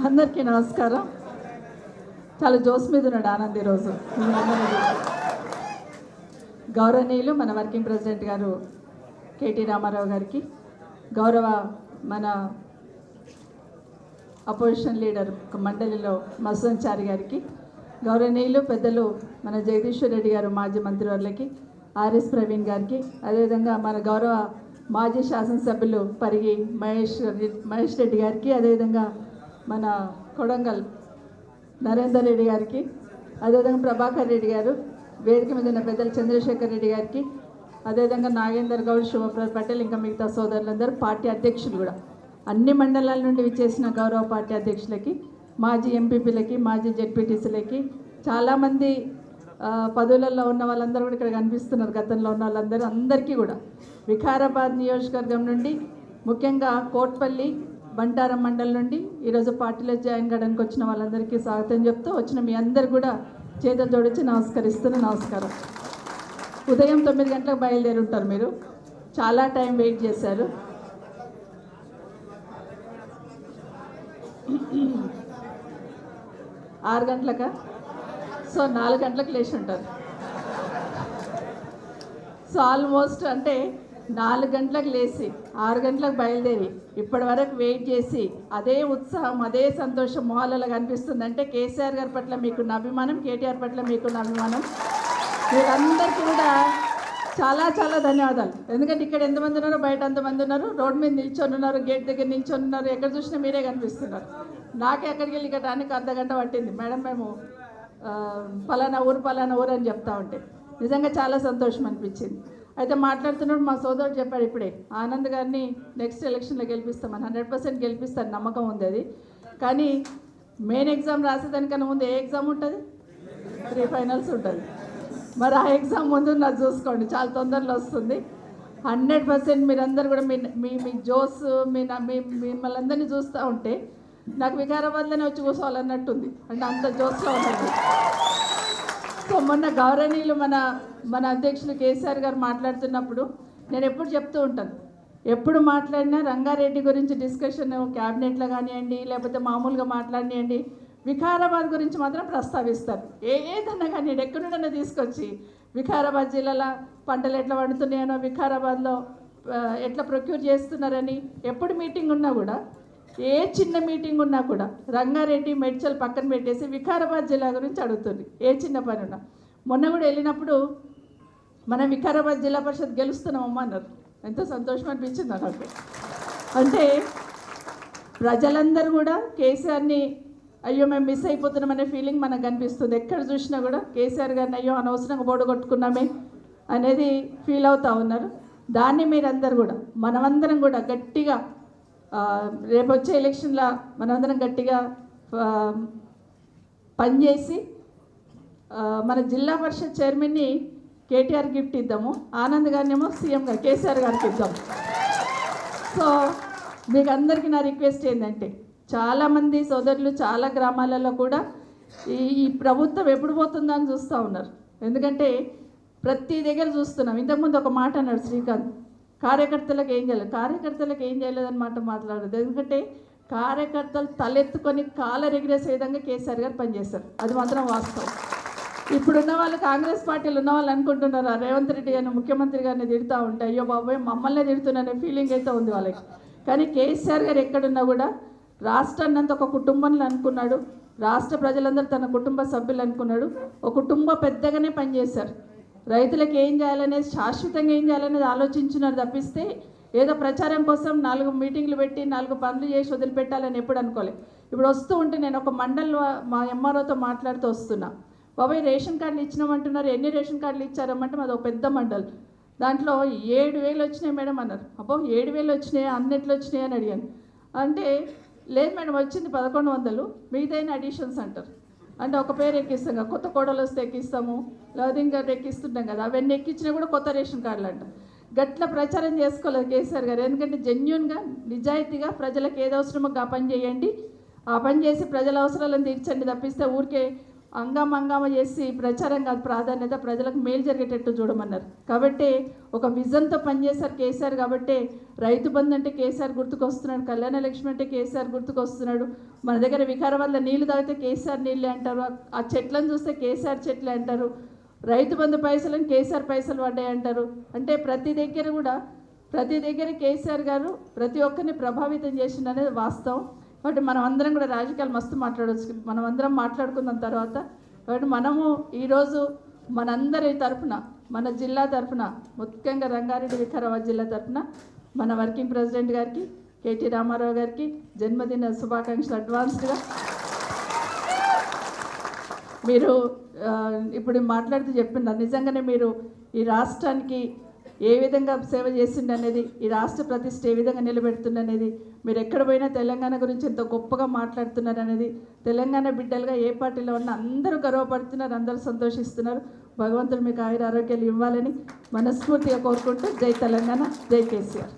అందరికీ నమస్కారం. చాలా జోస్ మీద ఉన్నాడు ఆనంద్ ఈరోజు గౌరవనీయులు మన వర్కింగ్ ప్రెసిడెంట్ గారు కేటీ రామారావు గారికి గౌరవ మన అపోజిషన్ లీడర్ మండలిలో మసంచారి గారికి గౌరవనీయులు పెద్దలు మన జగదీశ్వర్ రెడ్డి గారు మాజీ మంత్రివర్లకి ఆర్ఎస్ ప్రవీణ్ గారికి అదేవిధంగా మన గౌరవ మాజీ శాసనసభ్యులు పరిగి మహేష్ మహేష్ రెడ్డి గారికి అదేవిధంగా మన కొడంగల్ నరేందర్ రెడ్డి గారికి అదేవిధంగా ప్రభాకర్ రెడ్డి గారు వేదిక మీద ఉన్న పెద్దలు చంద్రశేఖర్ రెడ్డి గారికి అదేవిధంగా నాగేందర్ గౌడ్ శుభప్రద్ పటేల్ ఇంకా మిగతా సోదరులందరూ పార్టీ అధ్యక్షులు కూడా. అన్ని మండలాల నుండి విచ్చేసిన గౌరవ పార్టీ అధ్యక్షులకి మాజీ ఎంపీపీలకి మాజీ జెడ్పీటీసీలకి చాలామంది పదవులలో ఉన్న వాళ్ళందరూ కూడా ఇక్కడ కనిపిస్తున్నారు. గతంలో ఉన్న వాళ్ళందరూ అందరికీ కూడా. వికారాబాద్ నియోజకవర్గం నుండి ముఖ్యంగా కోట్పల్లి బంటారం మండలం నుండి ఈరోజు పార్టీలో జాయిన్ కావడానికి వచ్చిన వాళ్ళందరికీ స్వాగతం చెప్తూ వచ్చిన మీ అందరు కూడా చేతులు జోడించి నమస్కరిస్తున్న నమస్కారం. ఉదయం తొమ్మిది గంటలకు బయలుదేరి ఉంటారు మీరు. చాలా టైం వెయిట్ చేశారు. ఆరు గంటలక? సో నాలుగు గంటలకు లేచి ఉంటారు. సో ఆల్మోస్ట్ అంటే నాలుగు గంటలకు లేచి ఆరు గంటలకు బయలుదేరి ఇప్పటి వరకు వెయిట్ చేసి అదే ఉత్సాహం అదే సంతోషం మొహాలలో కనిపిస్తుంది. అంటే కేసీఆర్ గారి పట్ల మీకున్న అభిమానం కేటీఆర్ పట్ల మీకున్న అభిమానం. మీరందరికీ కూడా చాలా చాలా ధన్యవాదాలు. ఎందుకంటే ఇక్కడ ఎంతమంది ఉన్నారు బయట అంతమంది ఉన్నారు రోడ్ మీద నిల్చొని ఉన్నారు గేట్ దగ్గర నిల్చొని ఉన్నారు ఎక్కడ చూసినా మీరే కనిపిస్తున్నారు. నాకే అక్కడికి వెళ్ళి ఇక్కడ రానికి అర్ధ గంట పట్టింది. మేడం మేము పలానా ఊరు పలానా ఊరు అని చెప్తా ఉంటే. నిజంగా చాలా సంతోషం అనిపించింది. అయితే మాట్లాడుతున్నప్పుడు మా సోదరుడు చెప్పాడు ఇప్పుడే ఆనంద్ గారిని నెక్స్ట్ ఎలక్షన్లో గెలిపిస్తామని హండ్రెడ్ పర్సెంట్ గెలిపిస్తాను నమ్మకం ఉంది అది. కానీ మెయిన్ ఎగ్జామ్ రాసేదానికన్నా ముందు ఏ ఎగ్జామ్ ఉంటుంది? ప్రీ ఫైనల్స్ ఉంటుంది. మరి ఆ ఎగ్జామ్ ముందు నాకు చూసుకోండి చాలా తొందరలో వస్తుంది. హండ్రెడ్ పర్సెంట్ మీరందరూ కూడా మీ మీ మీ జోస్ మీ మీ మిమ్మల్ని అందరినీ చూస్తూ ఉంటే నాకు వికారాబాద్లోనే వచ్చి కూర్చోవాలన్నట్టుంది. అంటే అంత జోస్లో ఉన్నది. సో మొన్న గౌరవనీయులు మన మన అధ్యక్షులు కేసీఆర్ గారు మాట్లాడుతున్నప్పుడు నేను ఎప్పుడు చెప్తూ ఉంటాను. ఎప్పుడు మాట్లాడినా రంగారెడ్డి గురించి డిస్కషన్ క్యాబినెట్లో కానివ్వండి లేకపోతే మామూలుగా మాట్లాడియండి వికారాబాద్ గురించి మాత్రం ప్రస్తావిస్తారు. ఏ ఏదన్నా కానీ ఎక్కడున్నా తీసుకొచ్చి వికారాబాద్ జిల్లాలో పంటలు ఎట్లా పండుతున్నాయనో వికారాబాద్లో ఎట్లా ప్రొక్యూర్ చేస్తున్నారని ఎప్పుడు మీటింగ్ ఉన్నా కూడా ఏ చిన్న మీటింగ్ ఉన్నా కూడా రంగారెడ్డి మెడ్చల్ పక్కన పెట్టేసి వికారాబాద్ జిల్లా గురించి అడుగుతుంది. ఏ చిన్న పని ఉన్నా. మొన్న కూడా వెళ్ళినప్పుడు మనం వికారాబాద్ జిల్లా పరిషత్ గెలుస్తున్నామమ్మా అన్నారు. ఎంతో సంతోషం అనిపించింది నాకు. అంటే ప్రజలందరూ కూడా కేసీఆర్ని అయ్యో మేము మిస్ అయిపోతున్నామనే ఫీలింగ్ మనకు కనిపిస్తుంది ఎక్కడ చూసినా కూడా కేసీఆర్ గారిని అయ్యో అనవసరంగా బోడు కొట్టుకున్నామే అనేది ఫీల్ అవుతూ ఉన్నారు. దాన్ని మీరందరూ కూడా మనమందరం కూడా గట్టిగా రేపు వచ్చే ఎలక్షన్లో మనమందరం గట్టిగా పనిచేసి మన జిల్లా పరిషత్ చైర్మన్ని కేటీఆర్ గిఫ్ట్ ఇద్దాము. ఆనంద్ గారినేమో సీఎంగా కేసీఆర్ గారికి ఇద్దాము సో మీకు అందరికీ నా రిక్వెస్ట్ ఏంటంటే చాలామంది సోదరులు చాలా గ్రామాలలో కూడా ఈ ఈ ప్రభుత్వం ఎప్పుడు పోతుందని అని చూస్తూ ఉన్నారు. ఎందుకంటే ప్రతి దగ్గర చూస్తున్నాం. ఇంతకుముందు ఒక మాట అన్నాడు శ్రీకాంత్ కార్యకర్తలకు ఏం చేయలేదు. కార్యకర్తలకు ఏం చేయలేదని మాట మాట్లాడదు ఎందుకంటే కార్యకర్తలు తలెత్తుకొని కాలరెగిరేసే విధంగా కేసీఆర్ గారు పనిచేస్తారు. అది మాత్రం వాస్తవం. ఇప్పుడున్న వాళ్ళు కాంగ్రెస్ పార్టీలు ఉన్న వాళ్ళు అనుకుంటున్నారు? రేవంత్ రెడ్డి గారిని ముఖ్యమంత్రి గారిని తిడుతూ ఉంటే అయ్యో బాబాయ్ మమ్మల్నే తిడుతున్నారనే ఫీలింగ్ అయితే ఉంది వాళ్ళకి. కానీ కేసీఆర్ గారు ఎక్కడున్నా కూడా రాష్ట్రాన్ని అంతా ఒక కుటుంబంలో అనుకున్నాడు. రాష్ట్ర ప్రజలందరూ తన కుటుంబ సభ్యులు అనుకున్నాడు. ఒక కుటుంబ పెద్దగానే పనిచేశారు. రైతులకు ఏం చేయాలనేది శాశ్వతంగా ఏం చేయాలనేది ఆలోచించినారు తప్పిస్తే ఏదో ప్రచారం కోసం నాలుగు మీటింగ్లు పెట్టి నాలుగు పనులు చేసి వదిలిపెట్టాలని ఎప్పుడు అనుకోలేదు ఇప్పుడు వస్తూ ఉంటే నేను ఒక మండల్ మా ఎంఆర్ఓతో మాట్లాడుతూ వస్తున్నా. బాబాయ్ రేషన్ కార్డులు ఇచ్చినామంటున్నారు. ఎన్ని రేషన్ కార్డులు ఇచ్చారమ్మంటే మాది ఒక పెద్ద మండల్. దాంట్లో ఏడు వేలు వచ్చినాయి మేడం అన్నారు. అబ్బో ఏడు వేలు వచ్చినాయి? అన్నిట్లో వచ్చినాయి? అని అడిగాను. అంటే లేదు మేడం వచ్చింది పదకొండు వందలు. మిగతాయిన అడిషన్స్ అంటారు. అంటే ఒక పేరు ఎక్కిస్తాం కదా కొత్త కోడలు వస్తే ఎక్కిస్తాము లేదా ఇంకా ఎక్కిస్తుంటాం కదా అవన్నీ ఎక్కించినా కూడా కొత్త రేషన్ కార్డులు అంట. గట్ల ప్రచారం చేసుకోలేదు కేసీఆర్ గారు ఎందుకంటే జెన్యున్గా నిజాయితీగా ప్రజలకు ఏది అవసరమో ఆ పని చేయండి. ఆ పని చేసి ప్రజల అవసరాలను తీర్చండి తప్పిస్తే ఊరికే అంగం చేసి ప్రచారం కాదు ప్రాధాన్యత ప్రజలకు మేలు జరిగేటట్టు చూడమన్నారు. కాబట్టి ఒక విజన్తో పనిచేశారు కేసీఆర్ కాబట్టి రైతు బంధు అంటే కేసీఆర్ గుర్తుకొస్తున్నాడు కళ్యాణ లక్ష్మి అంటే కేసీఆర్ గుర్తుకొస్తున్నాడు. మన దగ్గర వికారాబాద్లో నీళ్ళు తాగితే కేసీఆర్ నీళ్ళే అంటారు ఆ చెట్లను చూస్తే కేసీఆర్ చెట్లే అంటారు రైతు బంధు పైసలను కేసీఆర్ పైసలు పడ్డాయి అంటారు. అంటే ప్రతి దగ్గర కూడా ప్రతి దగ్గర కేసీఆర్ గారు ప్రతి ఒక్కరిని ప్రభావితం చేసిండనేది వాస్తవం. కాబట్టి మనం అందరం కూడా రాజకీయాలు మస్తు మాట్లాడవచ్చు. మనం అందరం మాట్లాడుకున్న తర్వాత. కాబట్టి మనము ఈరోజు మనందరి తరఫున మన జిల్లా తరఫున ముఖ్యంగా రంగారెడ్డి వికారాబాద్ జిల్లా తరఫున మన వర్కింగ్ ప్రెసిడెంట్ గారికి కేటీ రామారావు గారికి జన్మదిన శుభాకాంక్షలు అడ్వాన్స్డ్గా. మీరు ఇప్పుడు మాట్లాడుతూ చెప్తున్నారు నిజంగానే మీరు ఈ రాష్ట్రానికి ఏ విధంగా సేవ చేసిండు అనేది ఈ రాష్ట్ర ప్రతిష్ట ఏ విధంగా నిలబెడుతుంది అనేది మీరు ఎక్కడ పోయినా తెలంగాణ గురించి ఎంత గొప్పగా మాట్లాడుతున్నారు అనేది తెలంగాణ బిడ్డలుగా ఏ పార్టీలో ఉన్నా అందరూ గర్వపడుతున్నారు అందరూ సంతోషిస్తున్నారు. భగవంతుడు మీకు ఆయుర ఆరోగ్యాలు ఇవ్వాలని మనస్ఫూర్తిగా కోరుకుంటూ జై తెలంగాణ జై కేసీఆర్.